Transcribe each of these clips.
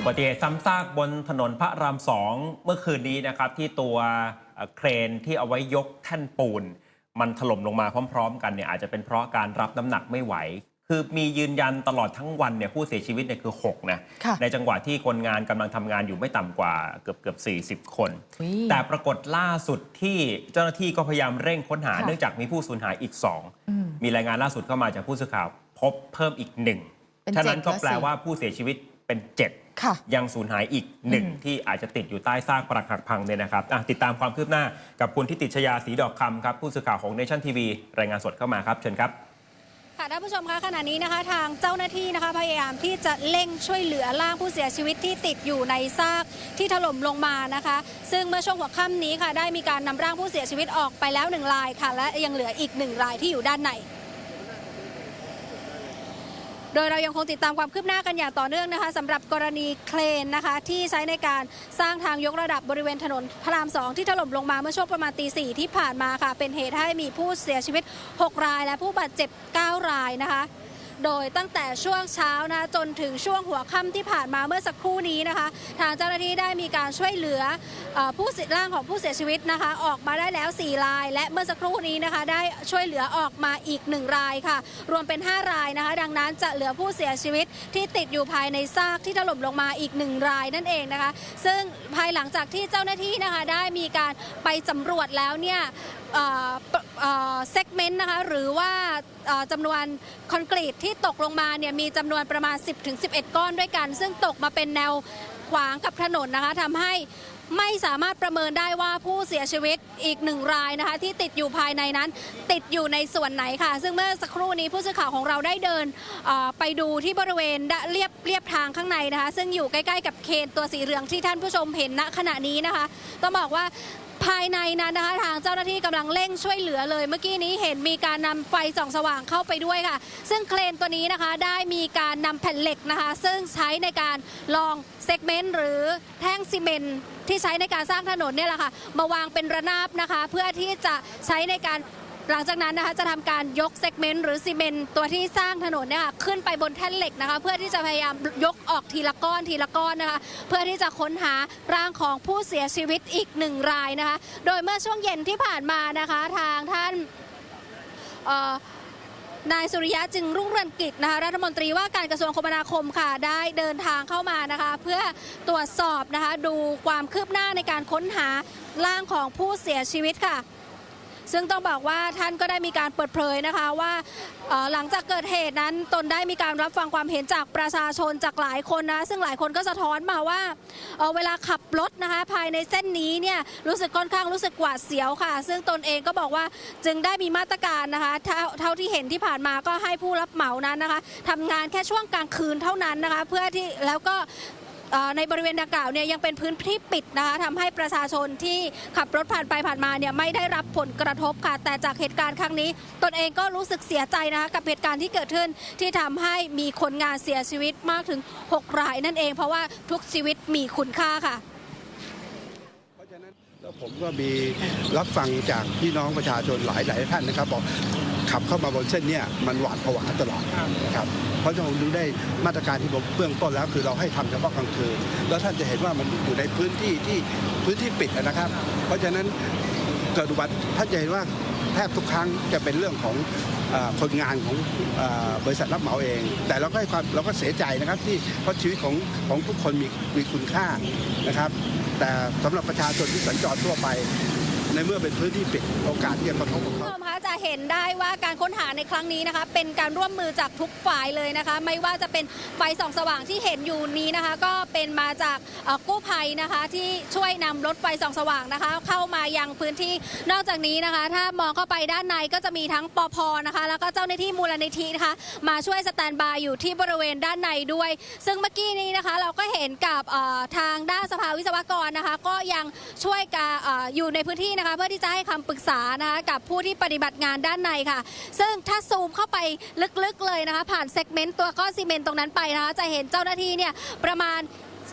อุบัติเหตุซ้ำซากบนถนนพระรามสองเมื่อคืนนี้นะครับที่ตัวเอ่อเครนที่เอาไว้ยกแท่นปูน มันถล่มลงมาพร้อม ๆ กันเนี่ยอาจจะเป็นเพราะการรับน้ำหนักไม่ไหว คือมียืนยันตลอดทั้งวันเนี่ยผู้เสียชีวิตเนี่ยคือ6นะค่ะในจังหวะที่คนงานกำลังทำงานอยู่ไม่ต่ำกว่าเกือบเกือบ40 คนอุ๊ยแต่ปรากฏล่าสุดที่เจ้าหน้าที่ก็พยายามเร่งค้นหาค่ะเนื่องจากมีผู้สูญหายอีกอืม2มีรายงานล่าสุดเข้ามาจากผู้สื่อข่าว พบเพิ่มอีกหนึ่งเป็นฉะนั้นเจ็ดก็แล้วแปลสิว่าผู้เสียชีวิตเป็น7ค่ะ ยังสูญหายอีกหนึ่งอืมที่อาจจะติดอยู่ใต้ซากปรักหักพังเนี่ยนะครับอะติดตามความคืบหน้ากับคุณทิติชยาศรีดอกคำครับผู้สื่อข่าวของเนชั่นทีวีรายงานสดเข้ามาครับเชิญครับค่ะท่านผู้ชมคะขณะนี้นะคะทางเจ้าหน้าที่นะคะพยายามที่จะเร่งช่วยเหลือร่างผู้เสียชีวิตที่ติดอยู่ในซากที่ถล่มลงมานะคะ ซึ่งเมื่อช่วงหัวค่ำนี้ค่ะได้มีการนำร่างผู้เสียชีวิตออกไปแล้วหนึ่งรายค่ะและยังเหลืออีกหนึ่งรายที่อยู่ด้านใน โดยเรายังคงติดตามความคืบหน้ากันอย่างต่อเนื่องนะคะสำหรับกรณีเครนนะคะ ที่ใช้ในการสร้างทางยกระดับบริเวณถนนพระรามสองที่ถล่มลงมาเมื่อช่วงประมาณตีสี่ที่ผ่านมาค่ะ เป็นเหตุให้มีผู้เสียชีวิต 6 รายและผู้บาดเจ็บ 9 รายนะคะ โดยตั้งแต่ช่วงเช้านะจนถึงช่วงหัวค่ำที่ผ่านมาเมื่อสักครู่นี้นะคะ ทางเจ้าหน้าที่ได้มีการช่วยเหลืออผู้เสียร่างของผู้เสียชีวิตนะคะ ออกมาได้แล้ว 4 ราย และเมื่อสักครู่นี้นะคะ ได้ช่วยเหลือออกมาอีก 1 รายค่ะ รวมเป็น 5 รายนะคะ ดังนั้นจะเหลือผู้เสียชีวิตที่ติดอยู่ภายในซากที่ถล่มลงมาอีก 1 รายนั่นเองนะคะ ซึ่งภายหลังจากที่เจ้าหน้าที่นะคะได้มีการไปสำรวจแล้วเนี่ย เซกเมนต์นะคะหรือว่าจำนวนคอนกรีตที่ตกลงมาเนี่ยมีจำนวนประมาณ 10-11 ก้อนด้วยกัน ซึ่งตกมาเป็นแนวขวางกับถนนนะคะทำให้ไม่สามารถประเมินได้ว่าผู้เสียชีวิตอีกหนึ่งรายนะคะ ที่ติดอยู่ภายในนั้น ติดอยู่ในส่วนไหนค่ะ ซึ่งเมื่อสักครู่นี้ผู้สื่อข่าวของเราได้เดินไปดูที่บริเวณเรียบเรียบทางข้างในนะคะ ซึ่งอยู่ใกล้ ๆ กับเคนตัวสีเหลืองที่ท่านผู้ชมเห็นณขณะนี้นะคะ ต้องบอกว่า ภายในนั้นนะคะทางเจ้าหน้าที่กำลังเร่งช่วยเหลือเลย เมื่อกี้นี้เห็นมีการนำไฟส่องสว่างเข้าไปด้วยค่ะ ซึ่งเครนตัวนี้นะคะได้มีการนำแผ่นเหล็กนะคะ ซึ่งใช้ในการลองเซกเมนต์หรือแท่งซีเมนต์ที่ใช้ในการสร้างถนนเนี่ยแหละค่ะมาวางเป็นระนาบนะคะ เพื่อที่จะใช้ในการ หลังจากนั้นนะคะจะทำการยกเซกเมนต์หรือซีเมนต์ตัวที่สร้างถนนเนี่ยขึ้นไปบนแท่นเหล็กนะคะ เพื่อที่จะพยายามยกออกทีละก้อนทีละก้อนนะคะ เพื่อที่จะค้นหาร่างของผู้เสียชีวิตอีกหนึ่งรายนะคะ โดยเมื่อช่วงเย็นที่ผ่านมานะคะทางท่านนายสุริยะจึงรุ่งเรืองกิจนะคะรัฐมนตรีว่าการกระทรวงคมนาคมค่ะได้เดินทางเข้ามานะคะ เพื่อตรวจสอบนะคะดูความคืบหน้าในการค้นหาร่างของผู้เสียชีวิตค่ะ ซึ่งต้องบอกว่าท่านก็ได้มีการเปิดเผยนะคะว่าหลังจากเกิดเหตุนั้นตนได้มีการรับฟังความเห็นจากประชาชนจากหลายคนนะซึ่งหลายคนก็สะท้อนมาว่าเวลาขับรถนะคะภายในเส้นนี้เนี่ยรู้สึกค่อนข้างรู้สึกหวาดเสียวค่ะ ซึ่งตนเองก็บอกว่าจึงได้มีมาตรการนะคะเท่าที่เห็นที่ผ่านมาก็ให้ผู้รับเหมานั้นนะคะทำงานแค่ช่วงกลางคืนเท่านั้นนะคะเพื่อที่แล้วก็ ในบริเวณดังกล่าวเนี่ยยังเป็นพื้นที่ปิดนะคะทำให้ประชาชนที่ขับรถผ่านไปผ่านมาเนี่ยไม่ได้รับผลกระทบค่ะ แต่จากเหตุการณ์ครั้งนี้ ตนเองก็รู้สึกเสียใจนะคะกับเหตุการณ์ที่เกิดขึ้นที่ทำให้มีคนงานเสียชีวิตมากถึง 6 รายนั่นเอง เพราะว่าทุกชีวิตมีคุณค่าค่ะเพราะฉะนั้นแล้วผมก็มีรับฟังจากพี่น้องประชาชนหลายหลายท่านนะครับบอก ขับเข้ามาบนเส้นเนี่ยมันหวาดผวาตลอดนะครับเพราะฉะนั้นผมดูได้มาตรการที่ผมเบื้องต้นแล้ว คือเราให้ทำเฉพาะกลางคืน แล้วท่านจะเห็นว่ามันอยู่ในพื้นที่ที่พื้นที่ปิดนะครับ เพราะฉะนั้นเกิดอุบัติท่านจะเห็นว่าแทบทุกครั้งจะเป็นเรื่องของเอ่อคนงานของเอ่อบริษัทรับเหมาเอง แต่เราก็ให้ความเราก็เสียใจนะครับที่เพราะชีวิตของของทุกคนมีมีคุณค่านะครับ แต่สำหรับประชาชนที่สัญจรทั่วไป ในเมื่อเป็นพื้นที่ปิดโอกาสที่จะกระทบกับเขาคะจะเห็นได้ว่าการค้นหาในครั้งนี้นะคะ เป็นการร่วมมือจากทุกฝ่ายเลยนะคะ ไม่ว่าจะเป็นไฟส่องสว่างที่เห็นอยู่นี้นะคะ ก็เป็นมาจากกู้ภัยนะคะ ที่ช่วยนำรถไฟส่องสว่างนะคะ เข้ามายังพื้นที่นอกจากนี้นะคะ ถ้ามองเข้าไปด้านในก็จะมีทั้งปอพนะคะ แล้วก็เจ้าหน้าที่มูลนิธินะคะ มาช่วยสแตนบายอยู่ที่บริเวณด้านในด้วย ซึ่งเมื่อกี้นี้นะคะ เราก็เห็นกับทางด้านสภาวิศวกรนะคะ ก็ยังช่วยกาเอ่ออยู่ในพื้นที่นะคะเพื่อที่จะให้คำปรึกษานะคะกับผู้ที่ปฏิบัติงานด้านในค่ะ ซึ่งถ้าซูมเข้าไปลึกๆเลยนะคะ ผ่านเซกเมนต์ตัวก้อนซีเมนต์ตรงนั้นไปนะคะจะเห็นเจ้าหน้าที่เนี่ยประมาณ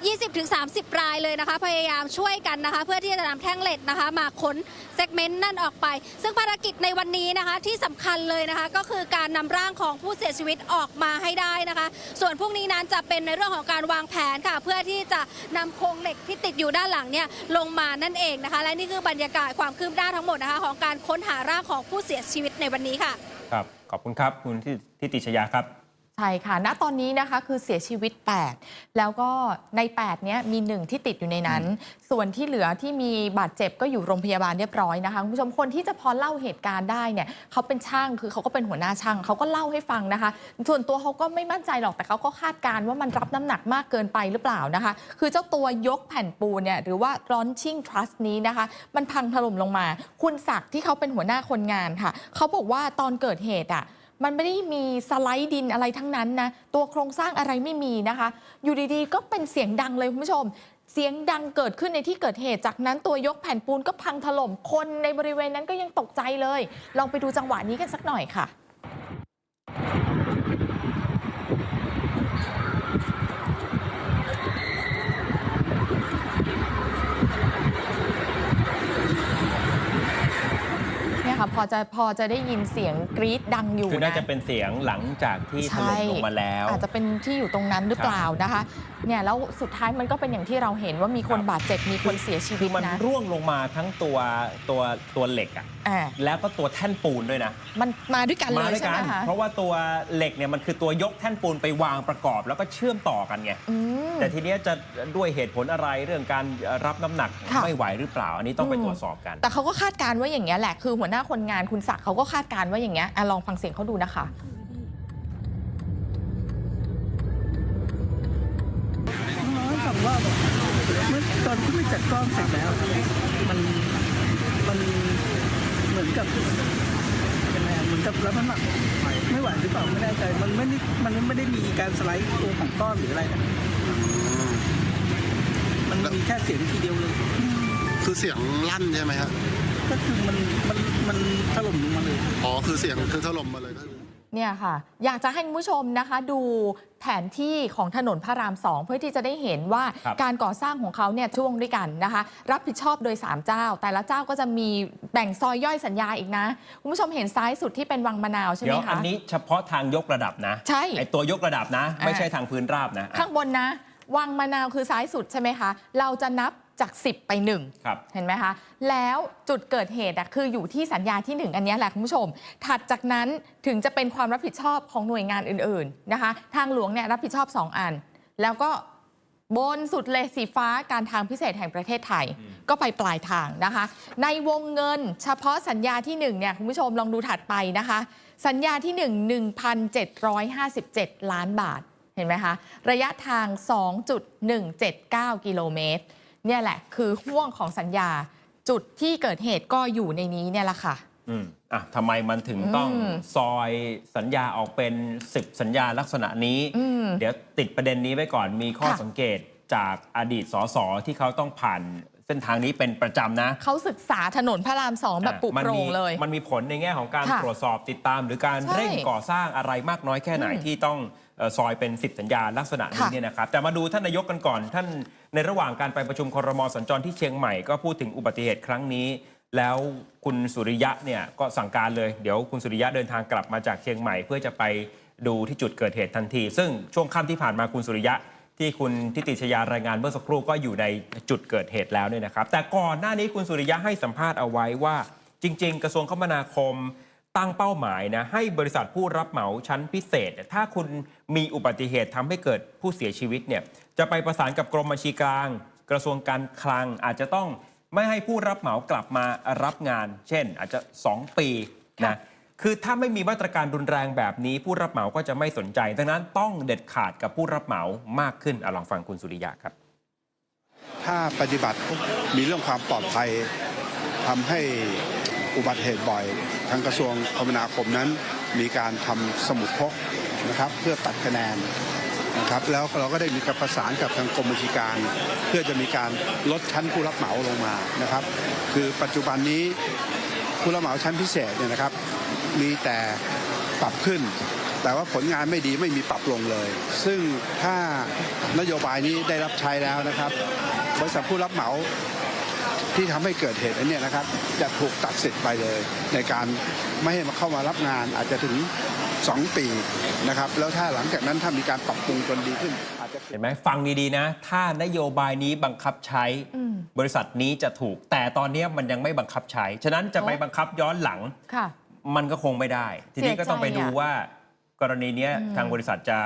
20-30 รายเลยนะคะ พยายามช่วยกันนะคะ เพื่อที่จะนำแท่งเหล็กนะคะ มาค้นเซกเมนต์นั่นออกไป ซึ่งภารกิจในวันนี้นะคะที่สำคัญเลยนะคะ ก็คือการนำร่างของผู้เสียชีวิตออกมาให้ได้นะคะ ส่วนพรุ่งนี้นั้นจะเป็นในเรื่องของการวางแผนค่ะ เพื่อที่จะนำโครงเหล็กที่ติดอยู่ด้านหลังเนี่ยลงมานั่นเองนะคะ และนี่คือบรรยากาศความคืบหน้าทั้งหมดนะคะ ของการค้นหาร่างของผู้เสียชีวิตในวันนี้ค่ะ ครับ ขอบคุณครับ คุณทิทิติชยาครับ ใช่ค่ะ ณ ตอนนี้นะคะคือเสียชีวิต 8 แล้วก็ใน 8 เนี้ยมีหนึ่งที่ติดอยู่ในนั้น ส่วนที่เหลือที่มีบาดเจ็บก็อยู่โรงพยาบาลเรียบร้อยนะคะคุณผู้ชมคนที่จะพอเล่าเหตุการณ์ได้เนี่ยเขาเป็นช่างคือเขาก็เป็นหัวหน้าช่างเขาก็เล่าให้ฟังนะคะ ส่วนตัวเขาก็ไม่มั่นใจหรอกแต่เขาก็คาดการณ์ว่ามันรับน้ำหนักมากเกินไปหรือเปล่านะคะ คือเจ้าตัวยกแผ่นปูนเนี่ยหรือว่า launching truss นี้นะคะ มันพังถล่มลงมา คุณศักดิ์ที่เขาเป็นหัวหน้าคนงานค่ะเขาบอกว่าตอนเกิดเหตุอะ มันไม่ได้มีสไลด์ดินอะไรทั้งนั้นนะ ตัวโครงสร้างอะไรไม่มีนะคะ อยู่ดีๆ ก็เป็นเสียงดังเลยคุณผู้ชม เสียงดังเกิดขึ้นในที่เกิดเหตุ จากนั้นตัวยกแผ่นปูนก็พังถล่ม คนในบริเวณนั้นก็ยังตกใจเลย ลองไปดูจังหวะนี้กันสักหน่อยค่ะ ค่ะพอจะพอจะได้ยินเสียงกรี๊ดดังอยู่คือน่านะ จะเป็นเสียงหลังจากที่ถล่มลงมาแล้ว อาจจะเป็นที่อยู่ตรงนั้นหรือเปล่านะคะเนี่ยแล้วสุดท้ายมันก็เป็นอย่างที่เราเห็นว่ามีคนครับ บาดเจ็บมีคนเสียชีคืวิอตมันนะร่วงลงมาทั้งตัวตัวตัวเหล็กอะอ่าแล้วก็ตัวแท่นปูนด้วยนะมันมาด้วยกันเลมายด้วยใช่กัไหมนคะเพราะว่าตัวเหล็กเนี่ยมันคือตัวยกแท่นปูนไปวางประกอบ แล้วก็เชื่อมต่อกันไงอืม แต่ทีเนี้ยจะด้วยเหตุผลอะไรเรื่องการรับน้ำหนักค่ะ ไม่ไหวหรือเปล่า อันนี้ต้องไปอืมตรวจสอบกัน แต่เขาก็คาดการณ์ว่าอย่างเงี้ยแหละคือหัวหน้าคนงานคุณศักดิ์เขาก็คาดการณ์ว่าอย่างเงี้ยอะลองฟังเสียงเขาดูนะคะน้อยฟังว่าแบบเมื่อตอนที่ไม่จัดกล้องเสร็จแล้วครับมันมันเหมือนกับยังไงอะเหมือนกับรับน้ำหนักไม่ไหวหรือเปล่าไม่แน่ใจมันไม่ได้มันไม่ได้มีการสไลด์ตัวของก้อนหรืออะไรนะมันมีแค่เสียงทีเดียวเลย คือเสียงลั่นใช่ไหมฮะ ก็คือมันมันมันถล่มลงมาเลย อ๋อ คือเสียงคือถล่มมาเลยก็คือเนี่ยค่ะ อยากจะให้คุณผู้ชมนะคะดูแผนที่ของถนนพระรามสองเพื่อที่จะได้เห็นว่าครับการก่อสร้างของเขาเนี่ยช่วงด้วยกันนะคะ รับผิดชอบโดย 3 เจ้า แต่ละเจ้าก็จะมีแบ่งซอยย่อยสัญญาอีกนะ คุณผู้ชมเห็นซ้ายสุดที่เป็นวังมะนาวใช่ไหเดี๋มยวคะ อันนี้เฉพาะทางยกระดับนะใช่ไอตัวยกระดับนะไม่อ่าใช่ทางพื้นราบนะ ข้างบนนะ วังมะนาวคือซ้ายสุดใช่ไหมคะ เราจะนับ จาก 10 ไป1ครับเห็นไหมคะ แล้วจุดเกิดเหตุอะคืออยู่ที่สัญญาที่ 1 อันเนี้ยแหละคุณผู้ชม ถัดจากนั้นถึงจะเป็นความรับผิดชอบของหน่วยงานอื่นๆนะคะ ทางหลวงเนี่ยรับผิดชอบ 2 อัน แล้วก็บนสุดเลยสีฟ้าการทางพิเศษแห่งประเทศไทย ก็ไปปลายทางนะคะ ในวงเงินเฉพาะสัญญาที่1เนี่ยคุณผู้ชมลองดูถัดไปนะคะ สัญญาที่ 1 1,757 ล้านบาทเห็นไหมคะ ระยะทาง 2.179 กิโลเมตร เนี่ยแหละ คือห่วงของสัญญา จุดที่เกิดเหตุก็อยู่ในนี้เนี่ยแหละค่ะ อืมอะทำไมมันถึงต้องอืมซอยสัญญาออกเป็น 10 สัญญาลักษณะนี้ อืมเดี๋ยวติดประเด็นนี้ไว้ก่อนมีข้อค่ะ สังเกตจากอดีตสสที่เขาต้องผ่านเส้นทางนี้เป็นประจำนะ เขาศึกษาถนนพระรามสองแบบปลุกมันโปร่มีงเลยมันมีผลในแง่ของการค่ะตรวจสอบติดตาม หรือการใช่เร่งก่อสร้างอะไรมากน้อยแค่ไหนอืมที่ต้องเอ่อ ซอยเป็น 10 สัญญาลักษณะนี้ค่ะเนี่ยนะครับแต่มาดูท่านนายกกันก่อน ท่านในระหว่างการไปประชุมครมสัญจรที่เชียงใหม่ก็พูดถึงอุบัติเหตุครั้งนี้ แล้วคุณสุริยะเนี่ยก็สั่งการเลยเดี๋ยวคุณสุริยะเดินทางกลับมาจากเชียงใหม่ เพื่อจะไปดูที่จุดเกิดเหตุทันที ซึ่งช่วงค่ำที่ผ่านมาคุณสุริยะที่คุณทิติชยารายงานเมื่อสักครู่ก็อยู่ในจุดเกิดเหตุแล้วเนี่ยนะครับ แต่ก่อนหน้านี้คุณสุริยะให้สัมภาษณ์เอาไว้ว่า จริง ๆ กระทรวงคมนาคม ตั้งเป้าหมายนะให้บริษัทผู้รับเหมาชั้นพิเศษ ถ้าคุณมีอุบัติเหตุทำให้เกิดผู้เสียชีวิตเนี่ยจะไปประสานกับกรมบัญชีกลาง กระทรวงการคลังอาจจะต้องไม่ให้ผู้รับเหมากลับมารับงาน เช่น อาจจะ 2 ปีนะคือถ้าไม่มีมาตรการรุนแรงแบบนี้ ผู้รับเหมาก็จะไม่สนใจ ดังนั้นต้องเด็ดขาดกับผู้รับเหมามากขึ้นอลองฟังคุณสุริยะครับ ถ้าปฏิบัติมีเรื่องความปลอดภัยทำให้ อุบัติเหตุบ่อย ทางกระทรวงคมนาคมนั้น มีการทำสมุดพกนะครับเพื่อตัดคะแนนนะครับแล้วเราก็ได้มีการประสานกับทางกรมบัญชีการ เพื่อจะมีการลดชั้นผู้รับเหมาลงมานะครับ คือปัจจุบันนี้ผู้รับเหมาชั้นพิเศษเนี่ยนะครับ มีแต่ปรับขึ้น แต่ว่าผลงานไม่ดีไม่มีปรับลงเลย ซึ่งถ้านโยบายนี้ได้รับใช้แล้วนะครับบริษัทผู้รับเหมา ที่ทำให้เกิดเหตุอันเนี้ยนะครับ จะถูกตัดสิทธิ์ไปเลย ในการไม่ให้มาเข้ามารับงานอาจจะถึง 2 ปีนะครับแล้วถ้าหลังจากนั้นถ้ามีการปรับปรุงจนดีขึ้นอาจจะเห็นไหมฟังดีๆนะ ถ้านโยบายนี้บังคับใช้อืมบริษัทนี้จะถูก แต่ตอนนี้มันยังไม่บังคับใช้ ฉะนั้นจะไปโอ้บังคับย้อนหลังค่ะมันก็คงไม่ได้ ทีนี้ก็ต้องไปดูเสียใจอะว่ากรณีเนี้ยอืมทางบริษัทจะ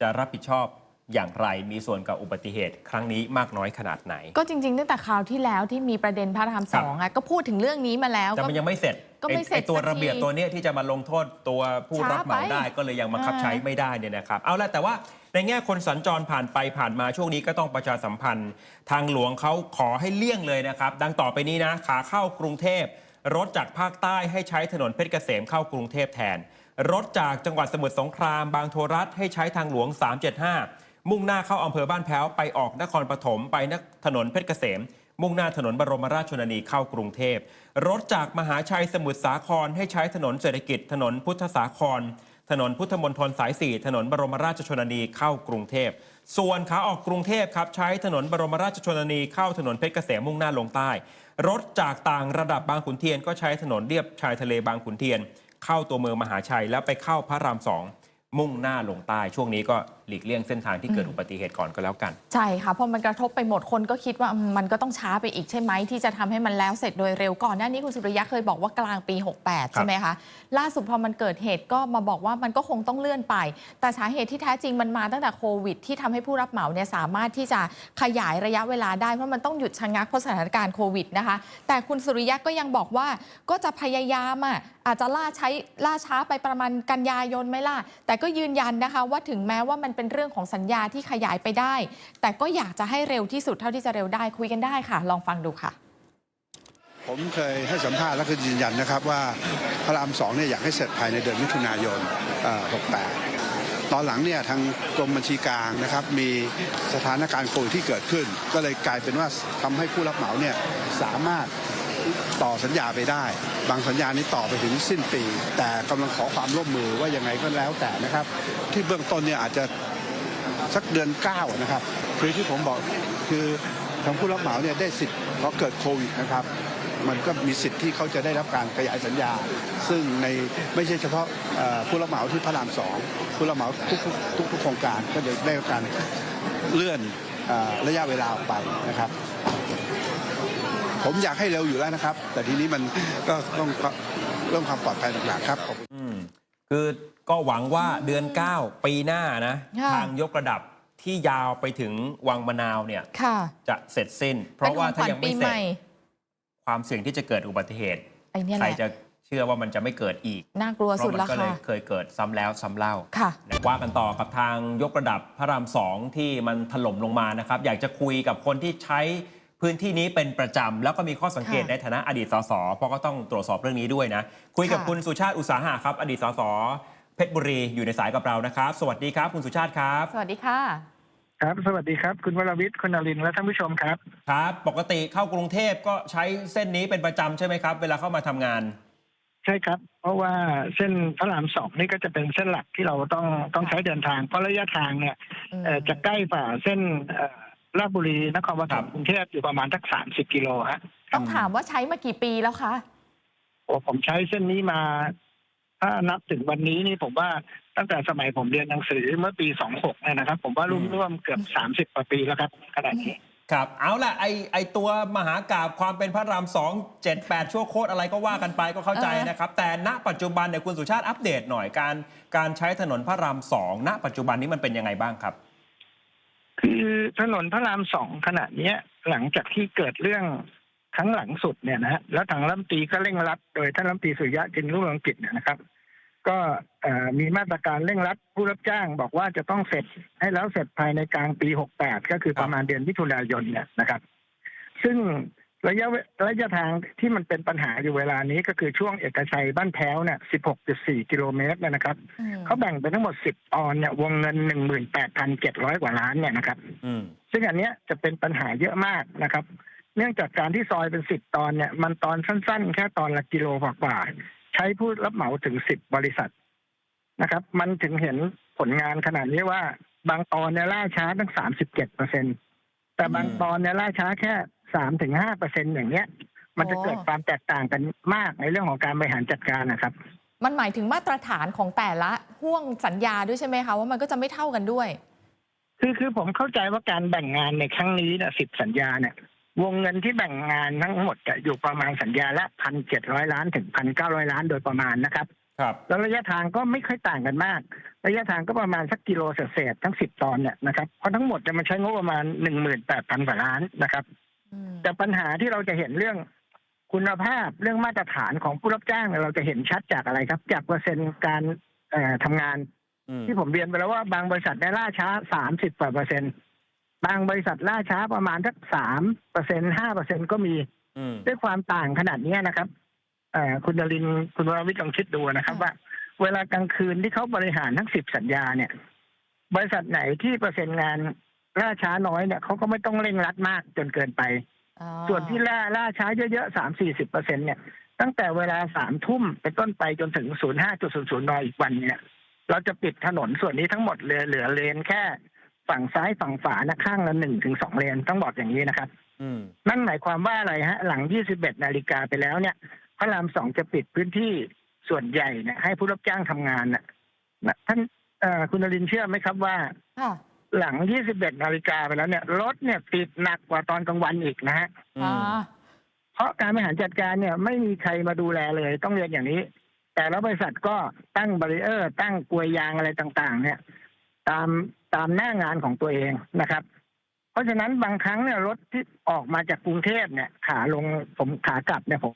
จะรับผิดชอบ อย่างไรมีส่วนกับอุบัติเหตุครั้งนี้มากน้อยขนาดไหน ก็จริงๆตั้งแต่คราวที่แล้วที่มีประเด็นพระรามสองอะก็พูดถึงเรื่องนี้มาแล้วแต่ก็มันยังไม่เสร็จก็ไม่อ้เสร็จอ้ตัวสักทีระเบียบตัวเนี้ยที่จะมาลงโทษตัวผู้ช้ารับเหมาไปได้ก็เลยยังบังคับอ่าใช้ไม่ได้เนี่ยนะครับ เอาละแต่ว่าในแง่คนสัญจรผ่านไปผ่านมาช่วงนี้ก็ต้องประชาสัมพันธ์ ทางหลวงเขาขอให้เลี่ยงเลยนะครับ ดังต่อไปนี้นะขาเข้ากรุงเทพรถจากภาคใต้ให้ใช้ถนนเพชรเกษมเข้ากรุงเทพแทน รถจากจังหวัดสมุทรสงครามบางโทรัฐให้ใช้ทางหลวง 375 มุ่งหน้าเข้าอำเภอบ้านแพ้วไปออกนครปฐมไปนถนนเพชรเกษม มุ่งหน้าถนนบรมราชชนนีเข้ากรุงเทพ รถจากมหาชัยสมุทรสาครให้ใช้ถนนเศรษฐกิจ ถนนพุทธสาคร ถนนพุทธมณฑลสาย 4 ถนนบรมราชชนนีเข้ากรุงเทพ ส่วนขาออกกรุงเทพครับใช้ถนนบรมราชชนนีเข้าถนนเพชรเกษมมุ่งหน้าลงใต้ รถจากต่างระดับบางขุนเทียนก็ใช้ถนนเรียบชายทะเลบางขุนเทียน เข้าตัวเมืองมหาชัยแล้วไปเข้าพระรามสองมุ่งหน้าลงใต้ช่วงนี้ก็ หลีกเลี่ยงเส้นทางที่เกิดอุบัติเหตุก่อนก็แล้วกัน ใช่ค่ะเพราะมันกระทบไปหมดคนก็คิดว่าอืมมันก็ต้องช้าไปอีกใช่ไหมที่จะทำให้มันแล้วเสร็จโดยเร็วก่อนหน้านี้คุณสุริยะเคยบอกว่ากลางปี 68 ใช่ไหมคะ ล่าสุดพอมันเกิดเหตุก็มาบอกว่ามันก็คงต้องเลื่อนไป แต่สาเหตุที่แท้จริงมันมาตั้งแต่โควิด ที่ทำให้ผู้รับเหมาเนี่ยสามารถที่จะขยายระยะเวลาได้เพราะมันต้องหยุดชะงักเพราะสถานการณ์โควิดนะคะแต่คุณสุริยะก็ยังบอกว่าก็จะพยายามอะอาจจะล่าใช้ล่าช้าไปประมาณกันยายนไหมล่ะแต่ก็ยืนยันนะคะว่าถึงแม้ว่ามันเป็นเรื่องของสัญญาที่ขยายไปได้ แต่ก็อยากจะให้เร็วที่สุดเท่าที่จะเร็วได้คุยกันได้ค่ะ ลองฟังดูค่ะ ผมเคยให้สัมภาษณ์และก็ยืนยันนะครับว่าพระรามสองเนี่ยอยากให้เสร็จภายในเดือนมิถุนายน68 ตอนหลังเนี่ยทางกรมบัญชีกลางนะครับมีสถานการณ์โควิดที่เกิดขึ้น ก็เลยกลายเป็นว่าทำให้ผู้รับเหมาเนี่ยสามารถ ต่อสัญญาไปได้ บางสัญญานี้ต่อไปถึงสิ้นปี แต่กำลังขอความร่วมมือว่ายังไงก็แล้วแต่นะครับ ที่เบื้องต้นเนี่ยอาจจะสักเดือน9นะครับคือที่ผมบอกคือทางผู้รับเหมาเนี่ยได้สิทธิ์เพราะเกิดโควิดนะครับมันก็มีสิทธิ์ที่เขาจะได้รับการขยายสัญญา ซึ่งในไม่ใช่เฉพาะผู้รับเหมาที่พระรามสองผู้รับเหมาทุกทุกโครงการก็จะได้รับการเลื่อนอระยะเวลาออกไปนะครับ ผมอยากให้เร็วอยู่แล้วนะครับ แต่ทีนี้มันก็ต้องเรื่องความปลอดภัยต่างๆครับขอบคุณ อืมคือก็หวังว่าเดือน 9 ปีหน้านะ ค่ะ ทางยกระดับที่ยาวไปถึงวังมะนาวเนี่ยค่ะจะเสร็จสิ้น เพเป็นราะขว่าองขถ้าวัญยังปีไม่เสใหร็จม่ความเสี่ยงที่จะเกิดอุบัติเหตุ ไอ้เนี่ยใคแหรละจะเชื่อว่ามันจะไม่เกิดอีก น่ากลัวเพราะสุดมัละก็เลค่ะยเคยเกิดซ้ำแล้วซ้ำเล่า ค่ะ ว่ากันต่อกับทางยกระดับพระรามสองที่มันถล่มลงมานะครับ อยากจะคุยกับคนที่ใช้ พื้นที่นี้เป็นประจำแล้วก็มีข้อสังเกตค่ะในฐานะอดีตสสเพราะก็ต้องตรวจสอบเรื่องนี้ด้วยนะ คุยกับค่ะคุณสุชาติอุตสาหะครับ อดีตสสเพชรบุรีอยู่ในสายกับเรานะครับ สวัสดีครับ คุณสุชาติครับ สวัสดีค่ะ ครับ สวัสดีครับ คุณวรวิทย์คุณนรินทร์และท่านผู้ชมครับ ครับ ปกติเข้ากรุงเทพก็ใช้เส้นนี้เป็นประจำใช่ไหมครับ เวลาเข้ามาทำงาน ใช่ครับ เพราะว่าเส้นพระรามสองนี่ก็จะเป็นเส้นหลักที่เราต้องต้องใช้เดินทาง เพราะระยะทางเนี่ยอืมเอ่อจะใกล้กว่าเส้นเอ่อ ราชบุรีนครปคฐรัมบกรุงเทพอยู่ประมาณสักสามสิบกิโลฮะต้องถามว่าใช้มากี่ปีแล้วคะโอ้ผมใช้เส้นนี้มา ถ้านับถึงวันนี้นี่ผมว่าตั้งแต่สมัยผมเรียนหนังสือเมื่อปีสองหกเนี่ยนะครับ ผมว่าร่วมร่วมเกือบสามสิบกว่าปีแล้วครับขนาดนี้ครับ เอาล่ะไอไอตัวมหากราบความเป็นพระรามสองเจ็ดแปดชั่วโคตรอะไรก็ว่ากันไปก็เข้าใจอ่าฮะนะครับ แต่ณปัจจุบันเนี่ยคุณสุชาติอัปเดตหน่อยการการใช้ถนนพระรามสองณปัจจุบันนี้มันเป็นยังไงบ้างครับ คือถนนพระรามสองขณะเนี้ย หลังจากที่เกิดเรื่องครั้งหลังสุดเนี่ยนะฮะแล้วทางรัฐมนตรีก็เร่งรัดโดยท่านรัฐมนตรีสุริยะจึงรุ่งเรืองกิจเนี่ยนะครับ ก็มีมาตรการเร่งรัดผู้รับจ้างบอกว่าจะต้องเสร็จให้แล้วเสร็จภายในกลางปี 68 ก็คือประมาณเดือนมิถุนายนเนี่ยนะครับ ซึ่ง ระยะเวระยะทางที่มันเป็นปัญหาอยู่เวลานี้ก็คือช่วงเอกชัยบ้านแพ้วเนี่ย 16.4 กิโลเมตรเนยนะครับอืมเขาแบ่งเป็นทั้งหมด 10ตอนเนี่ย วงเงิน 18,700 กว่าล้านเนี่ยนะครับอืมซึ่งอันเนี้ยจะเป็นปัญหาเยอะมากนะครับ เนื่องจากการที่ซอยเป็นสิบตอนเนี่ย มันตอนสั้นๆ แค่ตอนละกิโลกว่าๆใช้ผู้รับเหมาถึงสิบบริษัทนะครับ มันถึงเห็นผลงานขนาดนี้ว่า บางตอนเนี่ยล่าช้าตั้งสามสิบเจ็ดเปอร์เซ็นแต่บางตอนเนี่ยล่าช้าแค่ สามถึงห้าเปอร์เซ็นอย่างเงี้ย มันจะเกิดความแตกต่างกันมากในเรื่องของการบริหารจัดการนะครับ มันหมายถึงมาตรฐานของแต่ละห่วงสัญญาด้วยใช่ไหมคะว่ามันก็จะไม่เท่ากันด้วย คือคือผมเข้าใจว่าการแบ่งงานในครั้งนี้เนี่ยสิบสัญญาเนี่ยวงเงินที่แบ่งงานทั้งหมดจะอยู่ประมาณสัญญาละพันเจ็ดร้อยล้านถึงพันเก้าร้อยล้านโดยประมาณนะครับ ครับ แล้วระยะทางก็ไม่ค่อยต่างกันมาก ระยะทางก็ประมาณสักกิโลเศษๆทั้งสิบตอนเนี่ยนะครับ เพราะทั้งหมดจะมาใช้งบประมาณหนึ่งหมื่นแปดพันกว่าล้านนะครับอืม แต่ปัญหาที่เราจะเห็นเรื่องคุณภาพเรื่องมาตรฐานของผู้รับจ้างเนี่ยเราจะเห็นชัดจากอะไรครับ จากเปอร์เซ็นต์การเอ่อทำงานอืมที่ผมเรียนไปแล้วว่าบางบริษัทได้ล่าช้าสามสิบกว่าเปอร์เซ็นต์บางบริษัทล่าช้าประมาณสักสามเปอร์เซ็นห้าเปอร์เซ็นก็มีอืมด้วยความต่างขนาดเนี้ยนะครับเอ่อคุณนรินทร์คุณวรวิทย์ลองคิดดูนะครับ ว่า เวลากลางคืนที่เขาบริหารทั้งสิบสัญญาเนี่ย บริษัทไหนที่เปอร์เซ็นต์งานล่าช้าน้อยเนี่ยเขาก็ไม่ต้องเร่งรัดมากจนเกินไปอ๋อ ส่วนที่ล่าล่าช้าเยอะๆสามสี่สิบเปอร์เซ็นเนี่ย ตั้งแต่เวลาสามทุ่มเป็นต้นไปจนถึงศูนย์ห้าจุดศูนย์ศูนย์นอีกวันเนี่ย เราจะปิดถนนส่วนนี้ทั้งหมดเหลือเหลือเลนแค่ฝั่งซ้ายฝั่งขวานะข้างละหนึ่งถึงสองเลนต้องบอกอย่างนี้นะครับอืมนั่นหมายความว่าอะไรฮะ หลัง21นาฬิกาไปแล้วเนี่ยพระรามสองจะปิดพื้นที่ส่วนใหญ่เนี่ยให้ผู้รับจ้างทำงานน่ะนะท่านเอ่อคุณนรินทร์เชื่อไหมครับว่าค่ะ หลัง 21 นาฬิกาไปแล้วเนี่ยรถเนี่ยติดหนักกว่าตอนกลางวันอีกนะฮะอือ่มาเพราะการบริหารจัดการเนี่ยไม่มีใครมาดูแลเลย ต้องเรียนอย่างนี้ แต่ละบริษัทก็ตั้งบาริเออร์ ตั้งกลวยยางอะไรต่าง ๆ เนี่ย ตามตามหน้างานของตัวเองนะครับ เพราะฉะนั้นบางครั้งเนี่ยรถที่ออกมาจากกรุงเทพเนี่ย ขาลงผมขากลับเนี่ยผม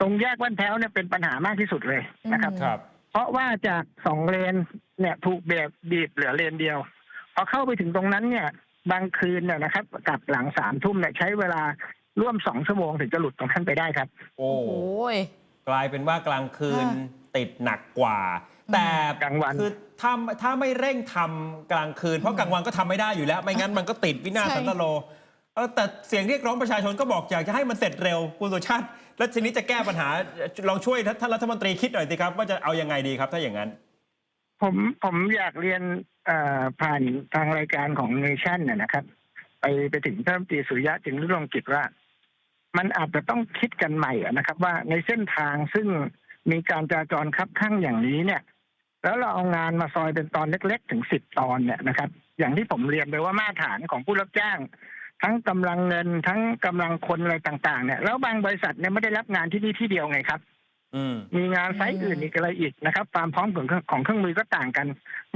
ตรงแยกวันแถวเนี่ยเป็นปัญหามากที่สุดเลยนะครับ ครับ เพราะว่าจากสองเลนเนี่ยถูกเบียบบีบเหลือเลนเดียวพอเข้าไปถึงตรงนั้นเนี่ย บางคืนเนี่ยนะครับกลับหลังสามทุ่มเนี่ยใช้เวลาร่วมสองชั่วโมงถึงจะหลุดตรงนั้นไปได้ครับ โอ้โอ้ยกลายเป็นว่ากลางคืนค่ะติดหนักกว่า แต่กลางวันคือถ้าถ้าไม่เร่งทำกลางคืนเพราะกลางวันก็ทำไม่ได้อยู่แล้ว ไม่งั้นมันก็ติดวินาศใช่สันตโล เออแต่เสียงเรียกร้องประชาชนก็บอกอยากจะให้มันเสร็จเร็วคุณสุชาติ แล้วทีนี้จะแก้ปัญหาลองช่วยท่านรัฐมนตรีคิดหน่อยสิครับ ว่าจะเอายังไงดีครับ ถ้าอย่างนั้น ผมผมอยากเรียนผ่านทางรายการของเนชั่นน่ะนะครับ ไปไปถึงท่านรัฐมนตรีสุริยะจึงรุ่งกิจว่า มันอาจจะต้องคิดกันใหม่นะครับ ว่าในเส้นทางซึ่งมีการจราจรคับข้างอย่างนี้เนี่ย แล้วเราเอางานมาซอยเป็นตอนเล็ก ๆ ถึงสิบตอนเนี่ยนะครับ อย่างที่ผมเรียนไปว่ามาตรฐานของผู้รับจ้าง ทั้งกำลังเงินทั้งกำลังคนอะไรต่าง ๆ เนี่ยแล้วบางบริษัทเนี่ยไม่ได้รับงานที่นี่ที่เดียวไงครับอืมมีงานไซต์อื่นอีกอะไรอีกนะครับ ความพร้อมของเครื่องของเครื่องมือก็ต่างกัน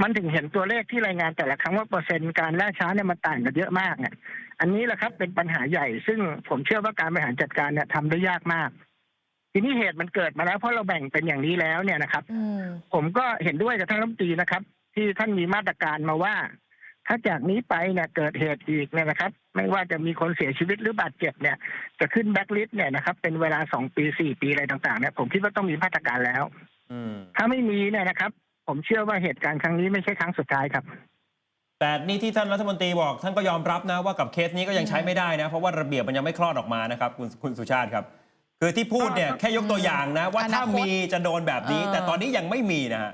มันถึงเห็นตัวเลขที่รายงานแต่ละครั้งว่าเปอร์เซ็นต์การล่าช้าเนี่ยมันต่างกันเยอะมากเนี่ยอันนี้แหละครับเป็นปัญหาใหญ่ ซึ่งผมเชื่อว่าการบริหารจัดการเนี่ยทำได้ยากมาก ทีนี้เหตุมันเกิดมาแล้วเพราะเราแบ่งเป็นอย่างนี้แล้วเนี่ยนะครับอืมผมก็เห็นด้วยกับท่านรัฐมนตรีนะครับ ที่ท่านมีมาตรการมาว่า ถ้าจากนี้ไปเนี่ยเกิดเหตุอีกเนี่ยนะครับ ไม่ว่าจะมีคนเสียชีวิตหรือบาดเจ็บเนี่ย จะขึ้นแบ็กลิสต์เนี่ยนะครับ เป็นเวลาสองปีสี่ปีอะไรต่างๆเนี่ยผมคิดว่าต้องมีมาตรการแล้วอืมถ้าไม่มีเนี่ยนะครับ ผมเชื่อว่าเหตุการณ์ครั้งนี้ไม่ใช่ครั้งสุดท้ายครับ แต่นี่ที่ท่านรัฐมนตรีบอก ท่านก็ยอมรับนะว่ากับเคสนี้ก็ยังใช้ไม่ได้นะ เพราะว่าระเบียบมันยังไม่คลอดออกมานะครับ คุณคุณสุชาติครับ คือที่พูดเนี่ยแค่ยกตัวอย่างนะ ว่าถ้าอนาคตมีจะโดนแบบนี้เออแต่ตอนนี้ยังไม่มีนะฮะ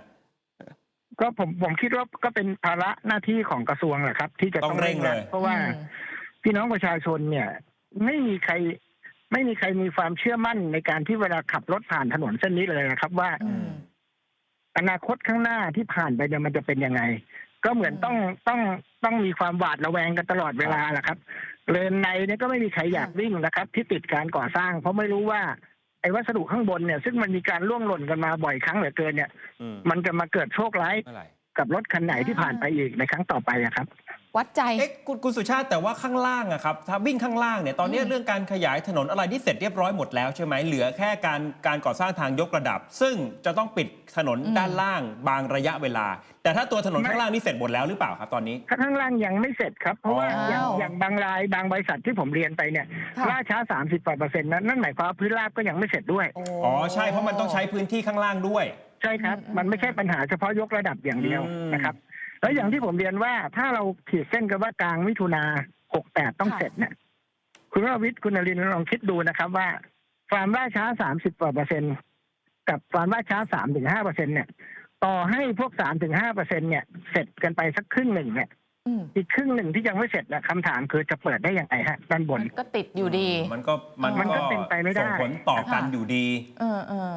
ก็ผมผมคิดว่าก็เป็นภาระหน้าที่ของกระทรวงแหละครับ ที่จะต้องเร่งเลยเพราะว่าอืม พี่น้องประชาชนเนี่ย ไม่มีใคร ไม่มีใครมีความเชื่อมั่นในการที่เวลาขับรถผ่านถนนเส้นนี้เลยนะครับ ว่าอืมอนาคตข้างหน้าที่ผ่านไปเนี่ยมันจะเป็นยังไง ก็เหมือนอืมต้องต้องต้องมีความหวาดระแวงกันตลอดเวลาแหละครับเลนในเนี่ยก็ไม่มีใครอยากวิ่งนะครับ ที่ติดการก่อสร้าง เพราะไม่รู้ว่าไอ้วัสดุข้างบนเนี่ย ซึ่งมันมีการล่วงหล่นกันมาบ่อยครั้งเหลือเกินเนี่ยอืมมันจะมาเกิดโชคร้ายเมื่อไหร่กับรถคันไหนที่ผ่านไปอีกในครั้งต่อไปอะครับ วัดใจ เอ๊ะคุณคุณสุชาติแต่ว่าข้างล่างอะครับถ้าวิ่งข้างล่างเนี่ยตอนนี้อืมเรื่องการขยายถนนอะไรที่เสร็จเรียบร้อยหมดแล้วใช่ไหมเหลือแค่การการก่อสร้างทางยกระดับ ซึ่งจะต้องปิดถนนด้านล่างบางระยะเวลา แต่ถ้าตัวถนนไม่ข้างล่างนี่เสร็จหมดแล้วหรือเปล่าครับตอนนี้ถ้าข้างล่างยังไม่เสร็จครับ เพราะว่าอ๋อออย่างอย่างบางรายบางบริษัทที่ผมเรียนไปเนี่ยค่ะ ล่าช้า 30กว่าเปอร์เซ็นต์นั้นนั่นหมายความว่าพื้นราบก็ยังไม่เสร็จด้วย โอ้อ๋อใช่เพราะมันต้องใช้พื้นที่ข้างล่างด้วย ใช่ครับ อืม มันไม่ใช่ปัญหาเฉพาะยกระดับอย่างเดียวอืม นะครับ แล้วอย่างที่ผมเรียนว่าถ้าเราขีดเส้นกันว่ากลางมิถุนา68ต้องเสร็จเนี่ย คุณวรวิทย์คุณนรินทร์ลองคิดดูนะครับว่าความล่าช้า30กว่าเปอร์เซ็นต์กับความล่าช้าสามถึงห้าเปอร์เซ็นเนี่ย ต่อให้พวกสามถึงห้าเปอร์เซ็นเนี่ยเสร็จกันไปสักครึ่งหนึ่งเนี่ยอืมอีกครึ่งหนึ่งที่ยังไม่เสร็จนะคำถามคือจะเปิดได้ยังไงฮะด้านบนมันก็ติดอยู่ดี มันก็มันมันก็เป็นไปไม่ได้ส่งผลต่อกันค่ะอยู่ดี เออเออ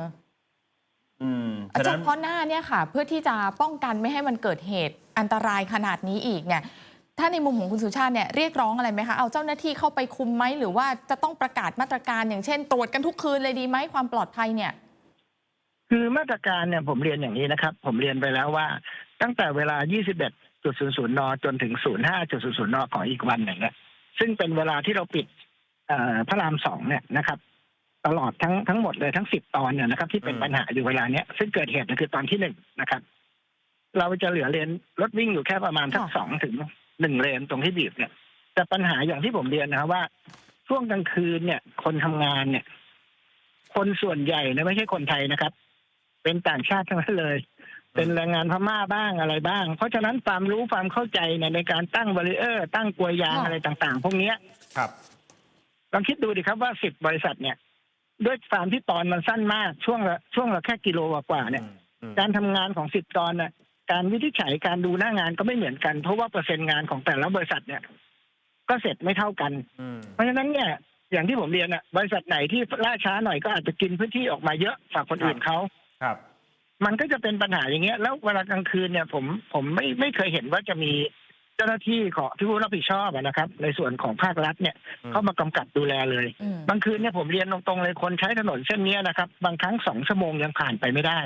อืมฉะเฉนั้นพาะหน้าเนี่ยค่ะ เพื่อที่จะป้องกันไม่ให้มันเกิดเหตุ อันตรายขนาดนี้อีกเนี่ยถ้าในมุมของคุณสุชาติเนี่ยเรียกร้องอะไรไหมคะ เอาเจ้าหน้าที่เข้าไปคุมไหม หรือว่าจะต้องประกาศมาตรการอย่างเช่น ตรวจกันทุกคืนเลยดีไหมความปลอดภัยเนี่ย คือมาตรการเนี่ยผมเรียนอย่างนี้นะครับ ผมเรียนไปแล้วว่า ตั้งแต่เวลา 21.00 น จนถึง 05.00 น ของอีกวันหนึ่งเนี่ยซึ่งเป็นเวลาที่เราปิดเอ่อพระรามสองเนี่ยนะครับตลอดทั้งทั้งหมดเลยทั้งสิบตอนเนี่ยนะครับที่เป็นอืมปัญหาอยู่เวลาเนี้ยซึ่งเกิดเหตุเนี่ยคือตอนที่หนึ่งนะครับ เราจะเหลือเลนรถวิ่งอยู่แค่ประมาณสักค่ะสองถึงหนึ่งเลนตรงที่บีบเนี่ย แต่ปัญหาอย่างที่ผมเรียนนะครับว่า ช่วงกลางคืนเนี่ย คนทำงานเนี่ย คนส่วนใหญ่เนี่ยไม่ใช่คนไทยนะครับ เป็นต่างชาติทั้งนั้นเลย เป็นแรงงานพม่าบ้างอะไรบ้าง เพราะฉะนั้นความรู้ความเข้าใจเนี่ยในการตั้งบาริเออร์ ตั้งกลวยยางค่ะอะไรต่าง ๆ พวกเนี้ยครับลองคิดดูดิครับว่าสิบบริษัทเนี่ยด้วยความที่ตอนมันสั้นมากช่วงละช่วงละแค่กิโลกว่าๆเนี่ยอืมการทำงานของสิบตอนน่ะ การวินิจฉัยการดูหน้างานก็ไม่เหมือนกัน เพราะว่าเปอร์เซ็นต์งานของแต่ละบริษัทเนี่ย ก็เสร็จไม่เท่ากันอืมเพราะฉะนั้นเนี่ยอย่างที่ผมเรียนอะ บริษัทไหนที่ล่าช้าหน่อยก็อาจจะกินพื้นที่ออกมาเยอะฝากคนอื่นเขาครับ มันก็จะเป็นปัญหาอย่างเงี้ย แล้วเวลากลางคืนเนี่ย ผมผมไม่ไม่เคยเห็นว่าจะมีเจ้าหน้าที่ของที่ผู้รับผิดชอบอะนะครับ ในส่วนของภาครัฐเนี่ยอืมเข้ามากำกับดูแลเลยอืมบางคืนเนี่ยผมเรียนตรงๆเลยคนใช้ถนนเส้นเนี้ยนะครับ บางครั้งสองชั่วโมงยังผ่านไปไม่ได้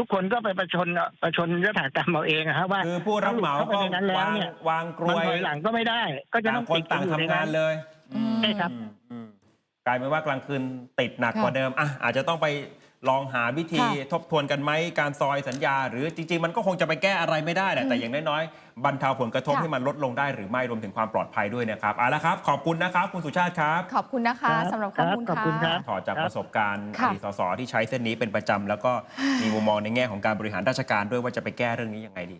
ทุกคนก็ไปประชนประชนยถากรรมเอาเองอะฮะว่าคือผู้รับเหมาเข้าไปก็ในนั้นแล้ววางเนี่ยวางกลมันวยถอยหลังก็ไม่ได้ ก็จะต่าต้องงคนติดกัต่างอยู่ทำในงานั้นนเลยอืมใช่ครับอืมอืมกลายเป็นว่ากลางคืนติดหนักค่ะกว่าเดิมอะอาจจะต้องไป ลองหาวิธีค่ะทบทวนกันไหมการซอยสัญญา หรือจริง ๆ มันก็คงจะไปแก้อะไรไม่ได้แหละแต่อย่างน้อยๆบรรเทาผลกระทบค่ะให้มันลดลงได้หรือไม่รวมถึงความปลอดภัยด้วยนะครับเอาละครับ ขอบคุณนะครับ คุณสุชาติครับ ขอบคุณนะคะสำหรับข้อมูลขอบคุณครัค่ะบถอดจากประสบการณ์อค่ะดีตสสที่ใช้เส้นนี้เป็นประจำแล้วก็มีมุมมองในแง่ของการบริหารราชการด้วยว่าจะไปแก้เรื่องนี้ยังไงดี